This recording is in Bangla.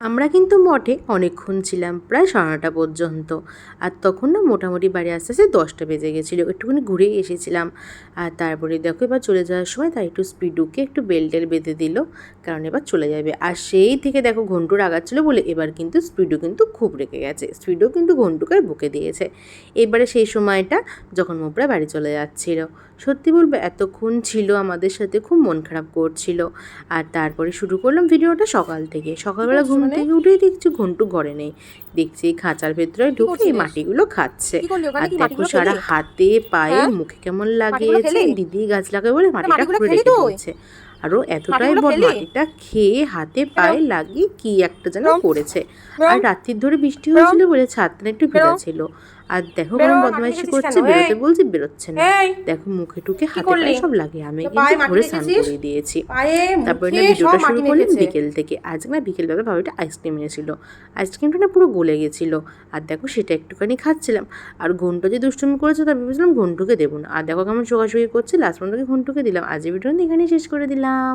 আমরা কিন্তু মঠে অনেকক্ষণ ছিলাম, প্রায় সাড়ে পর্যন্ত। আর তখন না মোটামুটি বাড়ি আস্তে আস্তে দশটা বেজে গেছিল, একটুখানি ঘুরে এসেছিলাম। আর তারপরে দেখো এবার চলে যাওয়ার সময় তাই একটু স্পিডুকে একটু বেল্টের বেঁধে দিল, কারণ এবার চলে যাবে। আর সেই থেকে দেখো ঘন্টু রাগাচ্ছিলো বলে এবার কিন্তু স্পিডু কিন্তু খুব রেগে গেছে স্পিডু কিন্তু ঘন্টুকে বুকে দিয়েছে। এবারে সেই সময়টা যখন মোপরা বাড়ি চলে যাচ্ছিল। সত্যি বলব এতক্ষণ ছিল আমাদের সাথে, খুব মন খারাপ করছিল। আর তারপরে শুরু করলাম ভিডিওটা সকাল থেকে। সকালবেলা ঘুম মানে? থেকে উঠেই দেখছি ঘন্টু ঘরে নেই। দেখছি খাঁচার ভেতরে ঢুকে এই মাটিগুলো খাচ্ছে। আর দেখো সারা হাতে পায়ে হ্যাঁ? মুখে কেমন লাগিয়েছে দিদি গাছ লাগাবে বলে মাটিটা খুঁড়ে রেখে দিয়েছে আরও এতটাই বড় মাটিটা খেয়ে হাতে পায়ে লাগিয়ে কি একটা যেন। করেছে। আর রাত্রির ধরে বৃষ্টি হয়েছিল বলে ছাদটা একটু ভেজা ছিল। আর দেখো কেমন বদমাইশি করছে? বেরোতে বলছি বেরোচ্ছে না। দেখো মুখে টুকে হাতে? পায়ে সব লাগে আমি কিন্তু ঘরে স্নান করে দিয়েছি। তারপরে না ভিডিওটা শুরু করলাম বিকেল থেকে। আজ না বিকেলবেলা ভাবিটা আইসক্রিম এনেছিল। আইসক্রিমটা না পুরো গলে গেছিল। আর দেখো সেটা একটুখানি খাচ্ছিলাম। আর ঘণ্টা যে দুষ্টুমি করেছে তার ভেবেছিলাম ঘন্টুকে দেবো না। আর দেখো কেমন শোকাশুকি করছে লাস্ট পর্যন্ত ঘন্টুকে দিলাম। আজ ভিডিও এখানেই শেষ করে দিলাম।